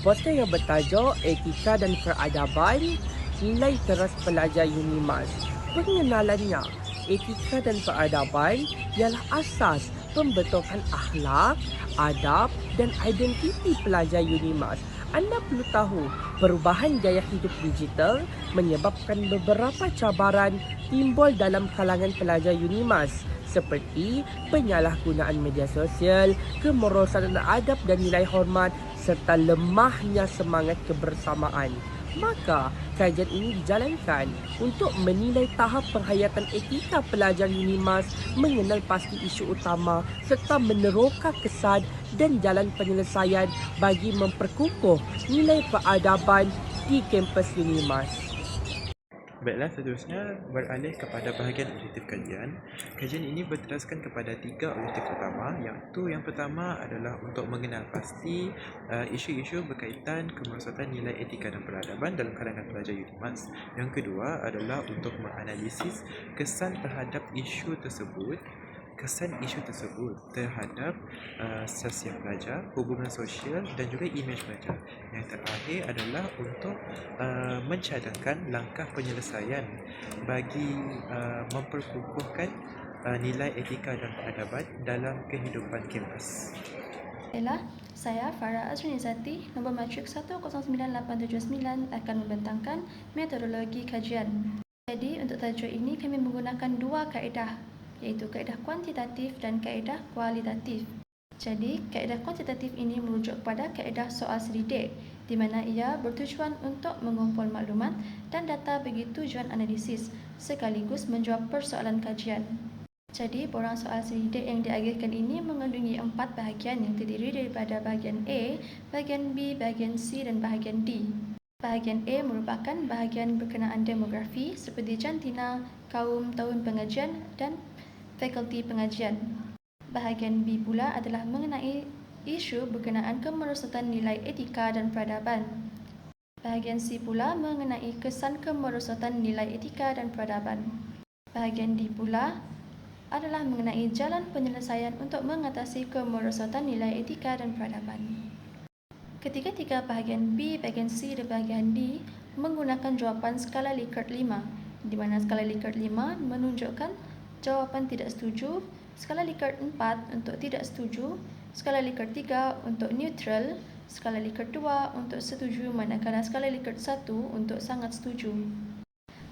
poster yang bertajuk Etika dan Peradaban Nilai Teras Pelajar Unimas. Pengenalannya, etika dan peradaban ialah asas pembentukan akhlak, adab dan identiti pelajar Unimas. Anda perlu tahu, perubahan gaya hidup digital menyebabkan beberapa cabaran timbul dalam kalangan pelajar Unimas seperti penyalahgunaan media sosial, kemerosanan adab dan nilai hormat serta lemahnya semangat kebersamaan. Maka, kajian ini dijalankan untuk menilai tahap penghayatan etika pelajar Unimas mengenal pasti isu utama serta meneroka kesan dan jalan penyelesaian bagi memperkukuh nilai peradaban di kampus Unimas. Baiklah, seterusnya beralih kepada bahagian objektif kajian. Kajian ini berteraskan kepada tiga objektif utama iaitu yang pertama adalah untuk mengenal pasti uh, isu-isu berkaitan kemerosotan nilai etika dan peradaban dalam kalangan pelajar UNIMAS. Yang kedua adalah untuk menganalisis kesan terhadap isu tersebut kesan isu tersebut terhadap uh, sosial pelajar, hubungan sosial dan juga imej pelajar. Yang terakhir adalah untuk uh, mencadangkan langkah penyelesaian bagi uh, memperkukuhkan uh, nilai etika dan peradaban dalam kehidupan kampus. Baiklah, saya Farah Azrinizati, nombor matrik 109879 akan membentangkan metodologi kajian. Jadi, untuk tajuk ini kami menggunakan dua kaedah iaitu kaedah kuantitatif dan kaedah kualitatif. Jadi, kaedah kuantitatif ini merujuk kepada kaedah soal selidik di mana ia bertujuan untuk mengumpul maklumat dan data bagi tujuan analisis sekaligus menjawab persoalan kajian. Jadi, borang soal selidik yang diagihkan ini mengandungi empat bahagian yang terdiri daripada bahagian A, bahagian B, bahagian C dan bahagian D. Bahagian A merupakan bahagian berkenaan demografi seperti jantina, kaum, tahun pengajian dan fakulti pengajian. Bahagian B pula adalah mengenai isu berkenaan kemerosotan nilai etika dan peradaban. Bahagian C pula mengenai kesan kemerosotan nilai etika dan peradaban. Bahagian D pula adalah mengenai jalan penyelesaian untuk mengatasi kemerosotan nilai etika dan peradaban. Ketiga-tiga bahagian B, bahagian C dan bahagian D menggunakan jawapan skala Likert 5 di mana skala Likert 5 menunjukkan jawapan tidak setuju, skala Likert 4 untuk tidak setuju, skala Likert 3 untuk neutral, skala Likert 2 untuk setuju manakala skala Likert 1 untuk sangat setuju.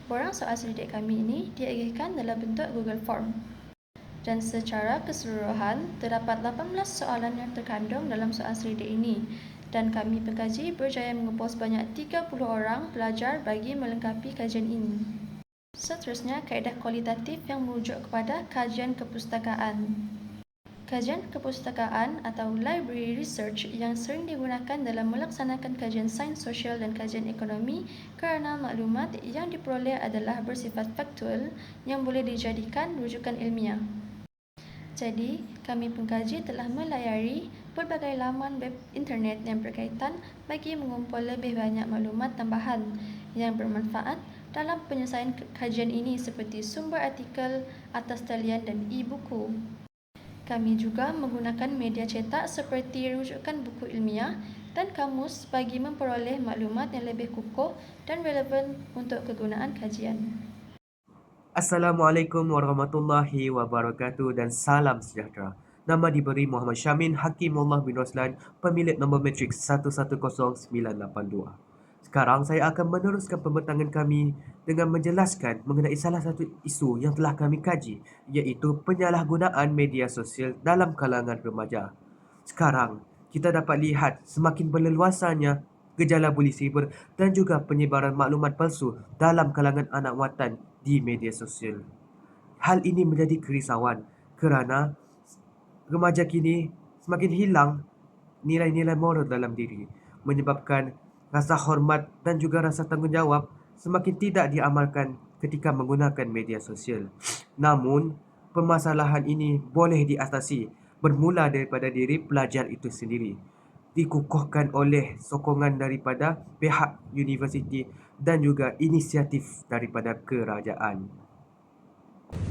Borang soal selidik kami ini diagihkan dalam bentuk Google Form. Dan secara keseluruhan, terdapat 18 soalan yang terkandung dalam soal selidik ini dan kami pengkaji berjaya mengumpul sebanyak 30 orang pelajar bagi melengkapi kajian ini. Seterusnya, kaedah kualitatif yang merujuk kepada kajian kepustakaan. Kajian kepustakaan atau library research yang sering digunakan dalam melaksanakan kajian sains sosial dan kajian ekonomi kerana maklumat yang diperoleh adalah bersifat faktual yang boleh dijadikan rujukan ilmiah. Jadi, kami pengkaji telah melayari pelbagai laman web internet yang berkaitan bagi mengumpul lebih banyak maklumat tambahan yang bermanfaat dalam penyelesaian kajian ini seperti sumber artikel atas talian dan e-buku. Kami juga menggunakan media cetak seperti rujukan buku ilmiah dan kamus bagi memperoleh maklumat yang lebih kukuh dan relevan untuk kegunaan kajian. Assalamualaikum warahmatullahi wabarakatuh dan salam sejahtera. Nama diberi Muhammad Syamin Hakimullah bin Roslan, pemilik nombor matrik 110982. Sekarang saya akan meneruskan pembentangan kami dengan menjelaskan mengenai salah satu isu yang telah kami kaji iaitu penyalahgunaan media sosial dalam kalangan remaja. Sekarang, kita dapat lihat semakin berleluasannya gejala buli siber dan juga penyebaran maklumat palsu dalam kalangan anak watan di media sosial. Hal ini menjadi kerisauan kerana remaja kini semakin hilang nilai-nilai moral dalam diri menyebabkan rasa hormat dan juga rasa tanggungjawab semakin tidak diamalkan ketika menggunakan media sosial. Namun, permasalahan ini boleh diatasi bermula daripada diri pelajar itu sendiri. Dikukuhkan oleh sokongan daripada pihak universiti dan juga inisiatif daripada kerajaan.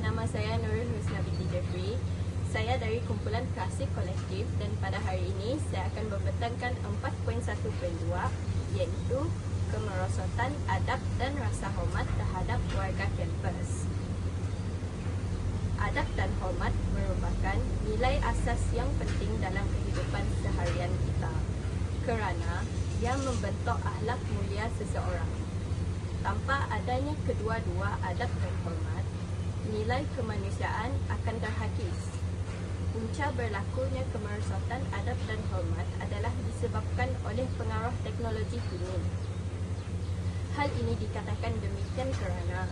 Nama saya Nurul Husna binti Jeffrey. Saya dari kumpulan klasik kolektif dan pada hari ini saya akan membentangkan 4.1.2 iaitu kemerosotan adab dan rasa hormat terhadap warga kampus. Adab dan hormat merupakan nilai asas yang penting dalam kehidupan seharian kita kerana ia membentuk akhlak mulia seseorang. Tanpa adanya kedua-dua adab dan hormat, nilai kemanusiaan akan terhakis. Punca berlakunya kemerosotan adab dan hormat adalah disebabkan oleh pengaruh teknologi kini. Hal ini dikatakan demikian kerana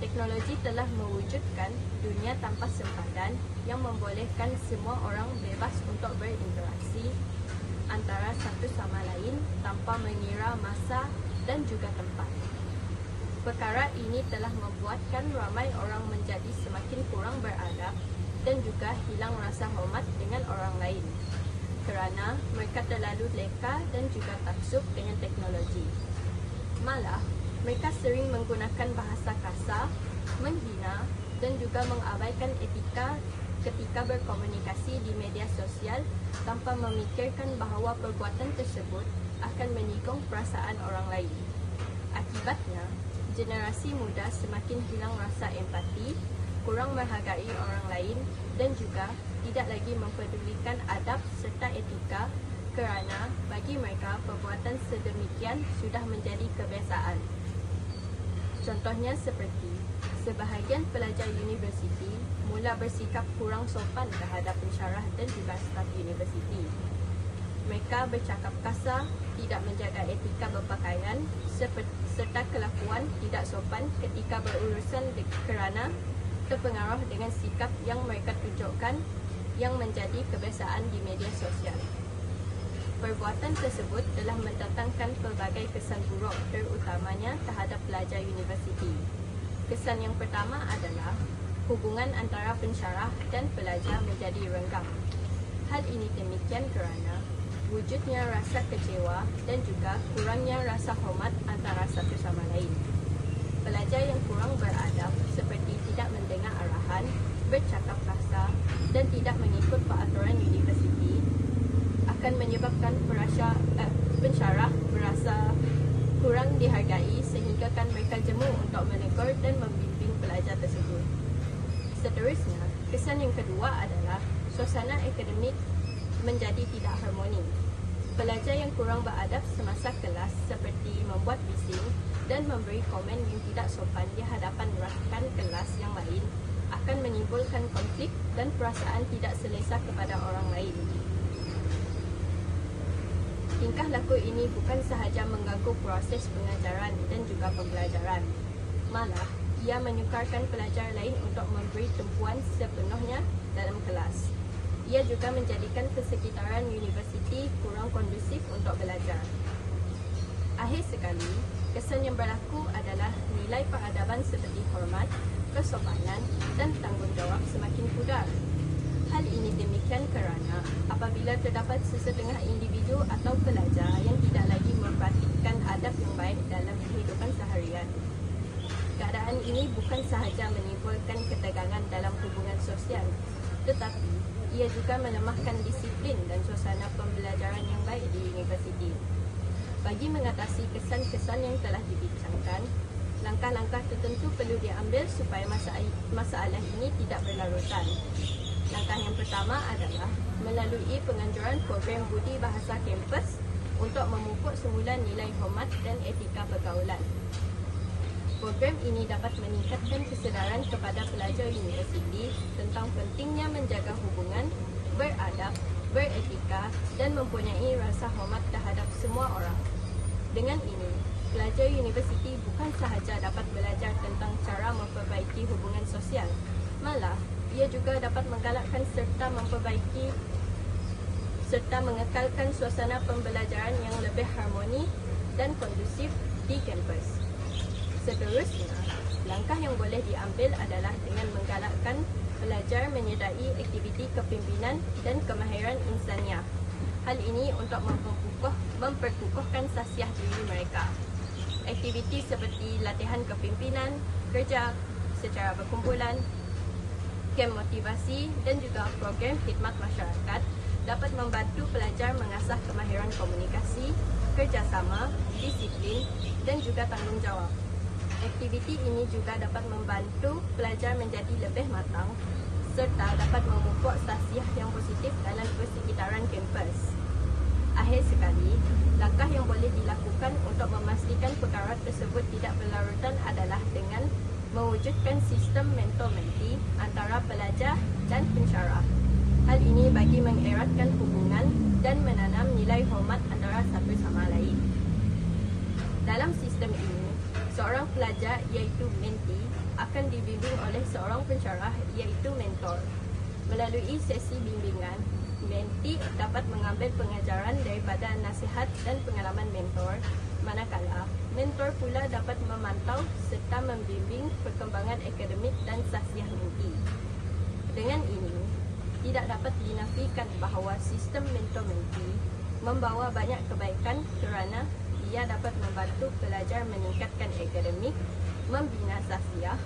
teknologi telah mewujudkan dunia tanpa sempadan yang membolehkan semua orang bebas untuk berinteraksi antara satu sama lain tanpa mengira masa dan juga tempat. Perkara ini telah membuatkan ramai orang menjadi semakin kurang beradab dan juga hilang rasa hormat dengan orang lain kerana mereka terlalu leka dan juga taksub dengan teknologi. Malah, mereka sering menggunakan bahasa kasar, menghina dan juga mengabaikan etika ketika berkomunikasi di media sosial tanpa memikirkan bahawa perbuatan tersebut akan menyinggung perasaan orang lain. Akibatnya, generasi muda semakin hilang rasa empati, kurang menghargai orang lain dan juga tidak lagi mempedulikan adab serta etika kerana bagi mereka perbuatan sedemikian sudah menjadi kebiasaan. Contohnya seperti sebahagian pelajar universiti mula bersikap kurang sopan terhadap pensyarah dan juga staf universiti. Mereka bercakap kasar, tidak menjaga etika berpakaian serta kelakuan tidak sopan ketika berurusan kerana terpengaruh dengan sikap yang mereka tunjukkan yang menjadi kebiasaan di media sosial. Perbuatan tersebut telah mendatangkan pelbagai kesan buruk terutamanya terhadap pelajar universiti. Kesan yang pertama adalah hubungan antara pensyarah dan pelajar menjadi renggang. Hal ini demikian kerana wujudnya rasa kecewa dan juga kurangnya rasa hormat antara satu sama lain. Pelajar yang kurang beradab seperti tidak mendengar arahan, bercakap kasar dan tidak mengikut peraturan universiti akan menyebabkan perasa, eh, pensyarah merasa kurang dihargai sehingga kan mereka jemu untuk menegur dan membimbing pelajar tersebut. Seterusnya, kesan yang kedua adalah suasana akademik menjadi tidak harmoni. Pelajar yang kurang beradab semasa kelas seperti membuat bising dan memberi komen yang tidak sopan di hadapan rakan kelas yang lain akan menimbulkan konflik dan perasaan tidak selesa kepada orang lain. Tingkah laku ini bukan sahaja mengganggu proses pengajaran dan juga pembelajaran. Malah, ia menyukarkan pelajar lain untuk memberi tumpuan sepenuhnya dalam kelas. Ia juga menjadikan kesekitaran universiti kurang kondusif untuk belajar. Akhir sekali, kesan yang berlaku adalah nilai peradaban seperti hormat, kesopanan dan tanggungjawab semakin pudar. Hal ini demikian kerana apabila terdapat sesetengah individu atau pelajar yang tidak lagi mempraktikkan adab yang baik dalam kehidupan seharian. Keadaan ini bukan sahaja menimbulkan ketegangan dalam hubungan sosial, tetapi ia juga melemahkan disiplin dan suasana pembelajaran yang baik di universiti. Bagi mengatasi kesan-kesan yang telah dibincangkan, langkah-langkah tertentu perlu diambil supaya masalah ini tidak berlarutan. Langkah yang pertama adalah melalui penganjuran program budi bahasa kampus untuk memupuk semula nilai hormat dan etika pergaulan. Program ini dapat meningkatkan kesedaran kepada pelajar universiti tentang pentingnya menjaga hubungan, beradab, beretika dan mempunyai rasa hormat terhadap semua orang. Dengan ini, pelajar universiti bukan sahaja dapat belajar tentang cara memperbaiki hubungan sosial, malah ia juga dapat menggalakkan serta memperbaiki serta mengekalkan suasana pembelajaran yang lebih harmoni dan kondusif di kampus. Seterusnya, langkah yang boleh diambil adalah dengan menggalakkan pelajar menyertai aktiviti kepimpinan dan kemahiran insaniah. Hal ini untuk memperkukuh, memperkukuhkan sasiah diri mereka. Aktiviti seperti latihan kepimpinan, kerja secara berkumpulan, kem motivasi dan juga program khidmat masyarakat dapat membantu pelajar mengasah kemahiran komunikasi, kerjasama, disiplin dan juga tanggungjawab. Aktiviti ini juga dapat membantu pelajar menjadi lebih matang serta dapat memupuk sasiah yang positif dalam persekitaran kampus. Akhir sekali, langkah yang boleh dilakukan untuk memastikan perkara tersebut tidak berlarutan adalah dengan mewujudkan sistem mentor-mentee antara pelajar dan pensyarah. Hal ini bagi mengeratkan hubungan dan menanam nilai hormat antara satu sama lain. Dalam sistem ini, seorang pelajar iaitu mentee akan dibimbing oleh seorang pensyarah iaitu mentor. Melalui sesi bimbingan, mentee dapat mengambil pengajaran daripada nasihat dan pengalaman mentor, manakala mentor pula dapat memantau serta membimbing perkembangan akademik dan sasiah mentee. Dengan ini, tidak dapat dinafikan bahawa sistem mentor-mentee membawa banyak kebaikan kerana ia dapat membantu pelajar meningkatkan akademik, membina sasiah,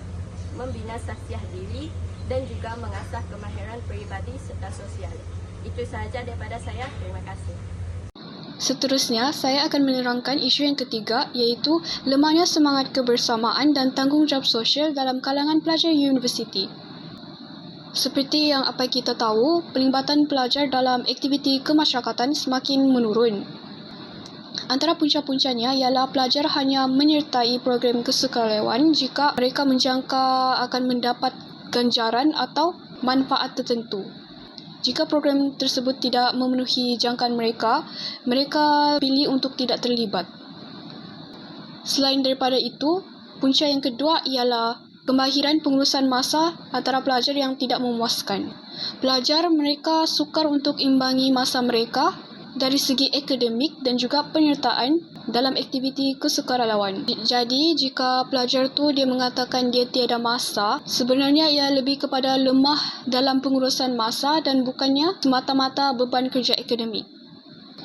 membina sasiah diri dan juga mengasah kemahiran peribadi serta sosial. Itu sahaja daripada saya. Terima kasih. Seterusnya, saya akan menerangkan isu yang ketiga iaitu lemahnya semangat kebersamaan dan tanggungjawab sosial dalam kalangan pelajar universiti. Seperti yang apa kita tahu, pelibatan pelajar dalam aktiviti kemasyarakatan semakin menurun. Antara punca-puncanya ialah pelajar hanya menyertai program kesukarelawan jika mereka menjangka akan mendapat ganjaran atau manfaat tertentu. Jika program tersebut tidak memenuhi jangkaan mereka, mereka pilih untuk tidak terlibat. Selain daripada itu, punca yang kedua ialah kemahiran pengurusan masa antara pelajar yang tidak memuaskan. Pelajar mereka sukar untuk imbangi masa mereka dari segi akademik dan juga penyertaan dalam aktiviti kesukarelawan. Jadi, jika pelajar tu dia mengatakan dia tiada masa, sebenarnya ia lebih kepada lemah dalam pengurusan masa dan bukannya semata-mata beban kerja akademik.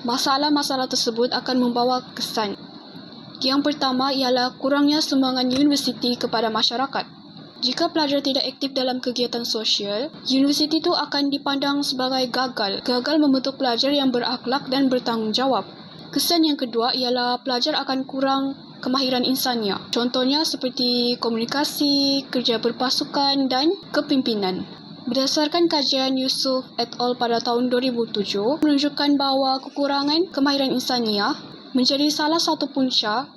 Masalah-masalah tersebut akan membawa kesan. Yang pertama ialah kurangnya sumbangan universiti kepada masyarakat. Jika pelajar tidak aktif dalam kegiatan sosial, universiti itu akan dipandang sebagai gagal. Gagal membentuk pelajar yang berakhlak dan bertanggungjawab. Kesan yang kedua ialah pelajar akan kurang kemahiran insannya. Contohnya seperti komunikasi, kerja berpasukan dan kepimpinan. Berdasarkan kajian Yusuf et al. pada tahun 2007, menunjukkan bahawa kekurangan kemahiran insania menjadi salah satu punca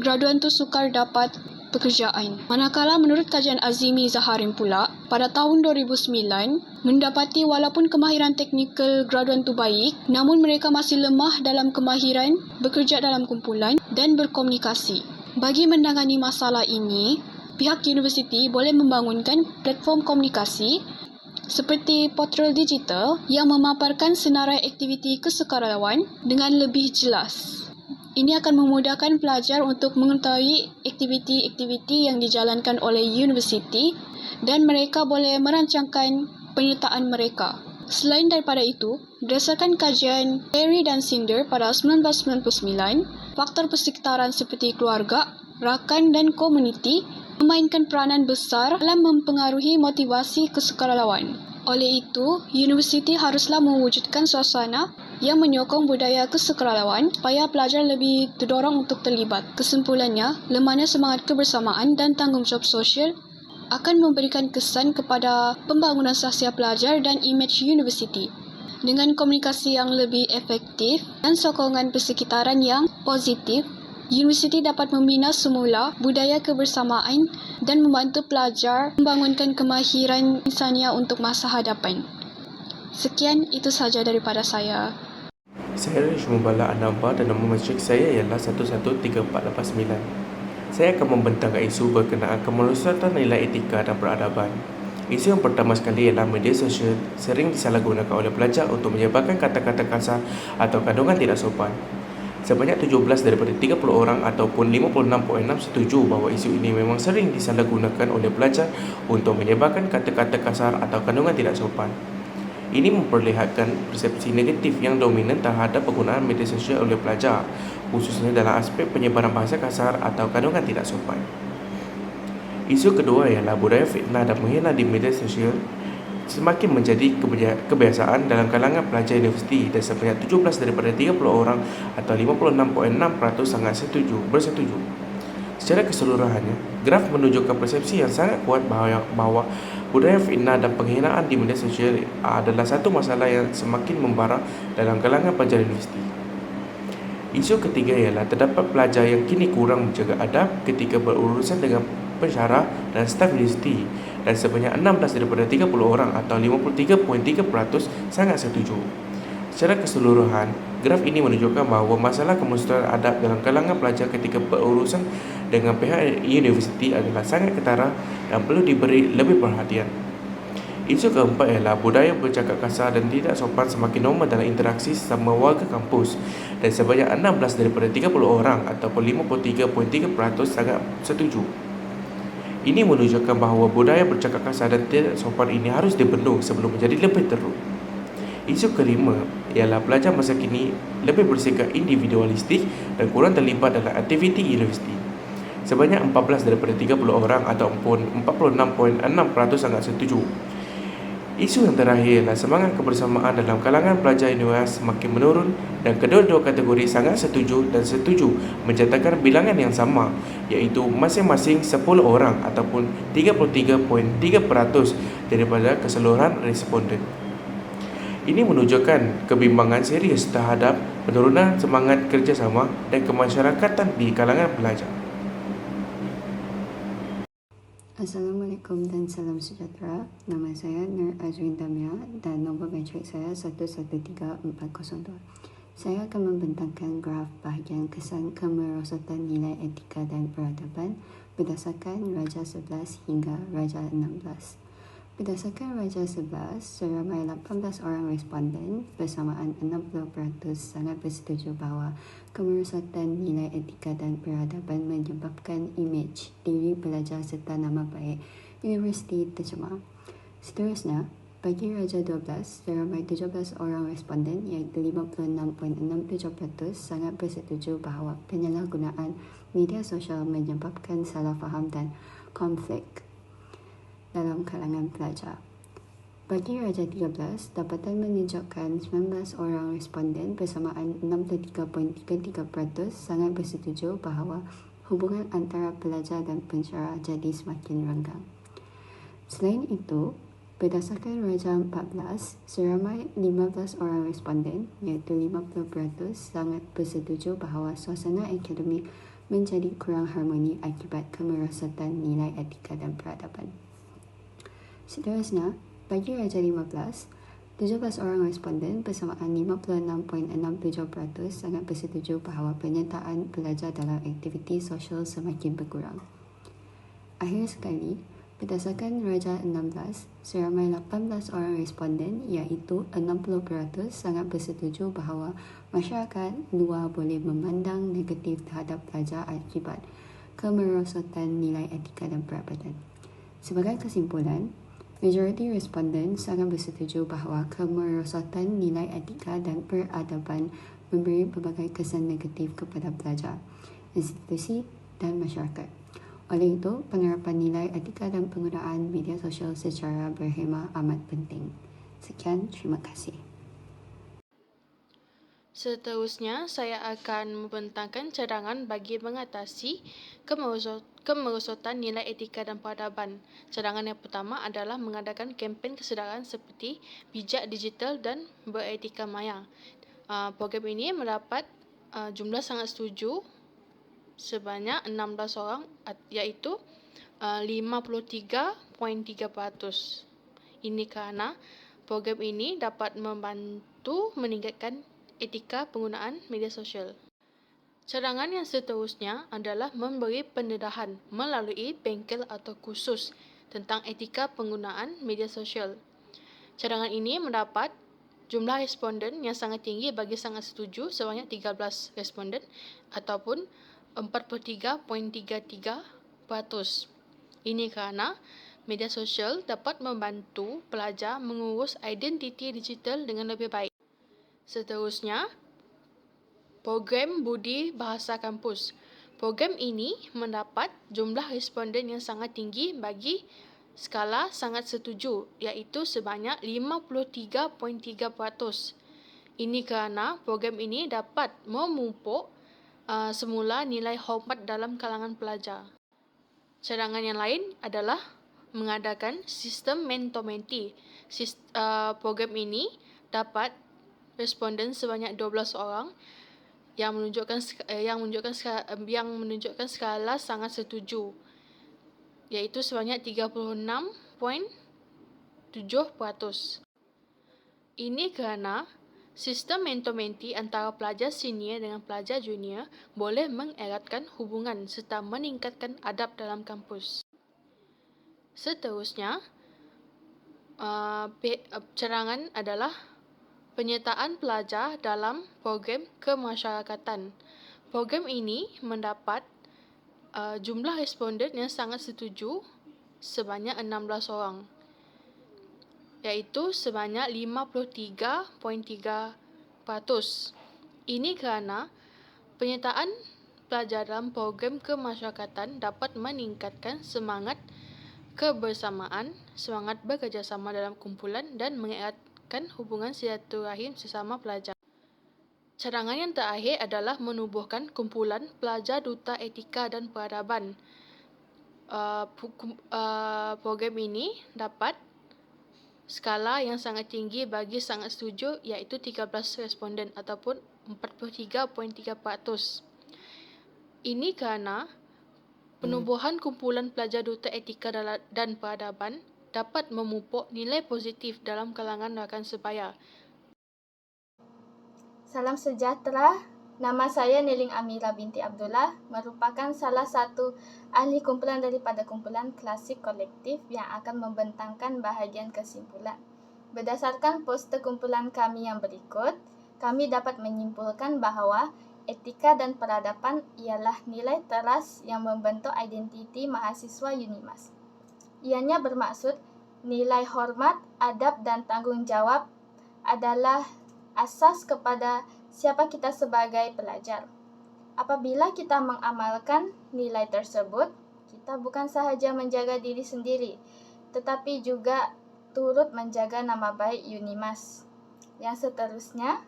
graduan itu sukar dapat pekerjaan. Manakala menurut kajian Azimi Zaharin pula, pada tahun 2009, mendapati walaupun kemahiran teknikal graduan itu baik, namun mereka masih lemah dalam kemahiran bekerja dalam kumpulan dan berkomunikasi. Bagi menangani masalah ini, pihak universiti boleh membangunkan platform komunikasi seperti portal digital yang memaparkan senarai aktiviti kesukarelawan dengan lebih jelas. Ini akan memudahkan pelajar untuk mengetahui aktiviti-aktiviti yang dijalankan oleh universiti dan mereka boleh merancangkan penyertaan mereka. Selain daripada itu, berdasarkan kajian Terry dan Cinder pada 1999, faktor persekitaran seperti keluarga, rakan dan komuniti memainkan peranan besar dalam mempengaruhi motivasi kesukarelawan. Oleh itu, universiti haruslah mewujudkan suasana yang menyokong budaya kesukarelawan supaya pelajar lebih terdorong untuk terlibat. Kesimpulannya, lemahnya semangat kebersamaan dan tanggungjawab sosial akan memberikan kesan kepada pembangunan sahsia pelajar dan imej universiti. Dengan komunikasi yang lebih efektif dan sokongan persekitaran yang positif, universiti dapat membina semula budaya kebersamaan dan membantu pelajar membangunkan kemahiran insania untuk masa hadapan. Sekian, itu sahaja daripada saya. Saya Shumbala Anamba dan nama masjid saya ialah 11389. Saya akan membentangkan isu berkenaan kemerosatan nilai etika dan peradaban. Isu yang pertama sekali ialah media sosial sering disalahgunakan oleh pelajar untuk menyebarkan kata-kata kasar atau kandungan tidak sopan. Sebanyak 17 daripada 30 orang ataupun 56.6 setuju bahawa isu ini memang sering disalahgunakan oleh pelajar untuk menyebarkan kata-kata kasar atau kandungan tidak sopan. Ini memperlihatkan persepsi negatif yang dominan terhadap penggunaan media sosial oleh pelajar, khususnya dalam aspek penyebaran bahasa kasar atau kandungan tidak sopan. Isu kedua ialah budaya fitnah dan menghina di media sosial semakin menjadi kebia- kebiasaan dalam kalangan pelajar universiti dan sebanyak 17 daripada 30 orang atau 56.6% sangat setuju bersetuju. Secara keseluruhannya, graf menunjukkan persepsi yang sangat kuat bahawa, bahawa budaya fitnah dan penghinaan di media sosial adalah satu masalah yang semakin membara dalam kalangan pelajar universiti. Isu ketiga ialah terdapat pelajar yang kini kurang menjaga adab ketika berurusan dengan pensyarah dan staf universiti dan sebanyak 16 daripada 30 orang atau 53.3% sangat setuju. Secara keseluruhan, graf ini menunjukkan bahawa masalah kemustaraan adab dalam kalangan pelajar ketika berurusan dengan pihak universiti adalah sangat ketara dan perlu diberi lebih perhatian. Isu keempat ialah budaya bercakap kasar dan tidak sopan semakin normal dalam interaksi sesama warga kampus dan sebanyak 16 daripada 30 orang ataupun 53.3% sangat setuju. Ini menunjukkan bahawa budaya bercakap kasar dan tidak sopan ini harus dibendung sebelum menjadi lebih teruk. Isu kelima ialah pelajar masa kini lebih bersikap individualistik dan kurang terlibat dalam aktiviti universiti. Sebanyak 14 daripada 30 orang ataupun 46.6% sangat setuju. Isu yang terakhir ialah semangat kebersamaan dalam kalangan pelajar UNIWAS semakin menurun dan kedua-dua kategori sangat setuju dan setuju mencatatkan bilangan yang sama iaitu masing-masing 10 orang ataupun 33.3% daripada keseluruhan responden. Ini menunjukkan kebimbangan serius terhadap penurunan semangat kerjasama dan kemasyarakatan di kalangan pelajar. Assalamualaikum dan salam sejahtera. Nama saya Nur Azwin Damia dan nombor matrik saya 113402. Saya akan membentangkan graf bahagian kesan kemerosotan nilai etika dan peradaban berdasarkan Raja 11 hingga Raja 16. Berdasarkan Raja 11, seramai 18 orang responden bersamaan 60% sangat bersetuju bahawa kemerosotan nilai etika dan peradaban menyebabkan imej diri pelajar serta nama baik universiti tercemar. Seterusnya, bagi Raja 12, seramai 17 orang responden iaitu 56.67% sangat bersetuju bahawa penyalahgunaan media sosial menyebabkan salah faham dan konflik dalam kalangan pelajar. Bagi Raja 13, dapatan menunjukkan 19 orang responden bersamaan 63.33% sangat bersetuju bahawa hubungan antara pelajar dan pensyarah jadi semakin renggang. Selain itu, berdasarkan Raja 14, seramai 15 orang responden iaitu 50% sangat bersetuju bahawa suasana akademik menjadi kurang harmoni akibat kemerosotan nilai etika dan peradaban. Seterusnya, bagi Raja 15, 17 orang responden bersamaan 56.67% sangat bersetuju bahawa penyertaan pelajar dalam aktiviti sosial semakin berkurang. Akhir sekali, berdasarkan Raja 16, seramai 18 orang responden iaitu 60% sangat bersetuju bahawa masyarakat luar boleh memandang negatif terhadap pelajar akibat kemerosotan nilai etika dan perabatan. Sebagai kesimpulan, Majoriti responden sangat bersetuju bahawa kemerosotan nilai etika dan peradaban memberi pelbagai kesan negatif kepada pelajar, institusi dan masyarakat. Oleh itu, penerapan nilai etika dan penggunaan media sosial secara berhemah amat penting. Sekian, terima kasih. Seterusnya, saya akan membentangkan cadangan bagi mengatasi kemerosot- kemerosotan nilai etika dan peradaban. Cadangan yang pertama adalah mengadakan kempen kesedaran seperti bijak digital dan beretika maya. Uh, program ini mendapat uh, jumlah sangat setuju sebanyak 16 orang iaitu uh, 53.3%. Ini kerana program ini dapat membantu meningkatkan etika penggunaan media sosial. Cadangan yang seterusnya adalah memberi pendedahan melalui bengkel atau kursus tentang etika penggunaan media sosial. Cadangan ini mendapat jumlah responden yang sangat tinggi bagi sangat setuju sebanyak 13 responden ataupun 43.33%. Ini kerana media sosial dapat membantu pelajar mengurus identiti digital dengan lebih baik. Seterusnya, program Budi Bahasa Kampus. Program ini mendapat jumlah responden yang sangat tinggi bagi skala sangat setuju iaitu sebanyak 53.3%. Ini kerana program ini dapat memupuk uh, semula nilai hormat dalam kalangan pelajar. Cadangan yang lain adalah mengadakan sistem mentor-mentee. Sist, uh, program ini dapat responden sebanyak 12 orang yang menunjukkan uh, yang menunjukkan uh, yang menunjukkan skala sangat setuju iaitu sebanyak 36.7%. Ini kerana sistem mentor-mentee antara pelajar senior dengan pelajar junior boleh mengeratkan hubungan serta meningkatkan adab dalam kampus. Seterusnya, uh, cadangan adalah penyertaan pelajar dalam program kemasyarakatan. Program ini mendapat uh, jumlah responden yang sangat setuju sebanyak 16 orang iaitu sebanyak 53.3%. Ini kerana penyertaan pelajar dalam program kemasyarakatan dapat meningkatkan semangat kebersamaan, semangat bekerjasama dalam kumpulan dan mengeratkan hubungan silaturahim sesama pelajar. Cadangan yang terakhir adalah menubuhkan kumpulan pelajar duta etika dan peradaban. Uh, uh, program ini dapat skala yang sangat tinggi bagi sangat setuju iaitu 13 responden ataupun 43.3%. Ini kerana penubuhan kumpulan pelajar duta etika dan peradaban dapat memupuk nilai positif dalam kalangan rakan sebaya Salam sejahtera. Nama saya Neling Amira binti Abdullah, merupakan salah satu ahli kumpulan daripada kumpulan klasik kolektif yang akan membentangkan bahagian kesimpulan. Berdasarkan poster kumpulan kami yang berikut, kami dapat menyimpulkan bahawa etika dan peradaban ialah nilai teras yang membentuk identiti mahasiswa UNIMAS. Ianya bermaksud nilai hormat, adab dan tanggungjawab adalah asas kepada siapa kita sebagai pelajar. Apabila kita mengamalkan nilai tersebut, kita bukan sahaja menjaga diri sendiri, tetapi juga turut menjaga nama baik Unimas. Yang seterusnya,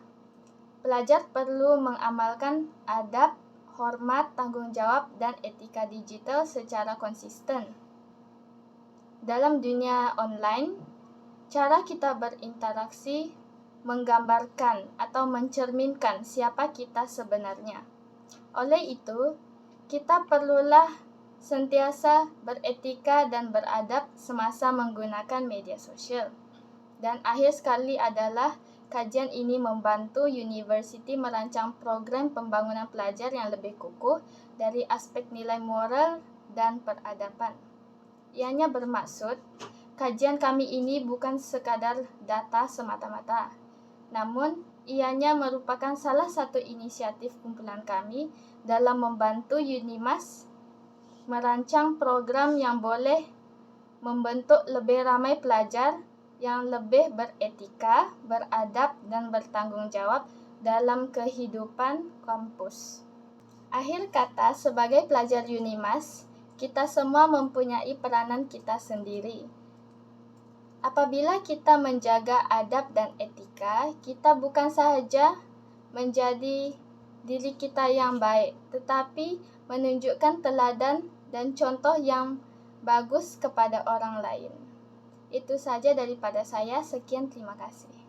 pelajar perlu mengamalkan adab, hormat, tanggungjawab, dan etika digital secara konsisten. Dalam dunia online, cara kita berinteraksi menggambarkan atau mencerminkan siapa kita sebenarnya. Oleh itu, kita perlulah sentiasa beretika dan beradab semasa menggunakan media sosial. Dan akhir sekali adalah kajian ini membantu universiti merancang program pembangunan pelajar yang lebih kukuh dari aspek nilai moral dan peradaban. Ianya bermaksud, kajian kami ini bukan sekadar data semata-mata, namun, ianya merupakan salah satu inisiatif kumpulan kami dalam membantu Unimas merancang program yang boleh membentuk lebih ramai pelajar yang lebih beretika, beradab dan bertanggungjawab dalam kehidupan kampus. Akhir kata, sebagai pelajar Unimas, kita semua mempunyai peranan kita sendiri. Apabila kita menjaga adab dan etika, kita bukan sahaja menjadi diri kita yang baik, tetapi menunjukkan teladan dan contoh yang bagus kepada orang lain. Itu saja daripada saya. Sekian, terima kasih.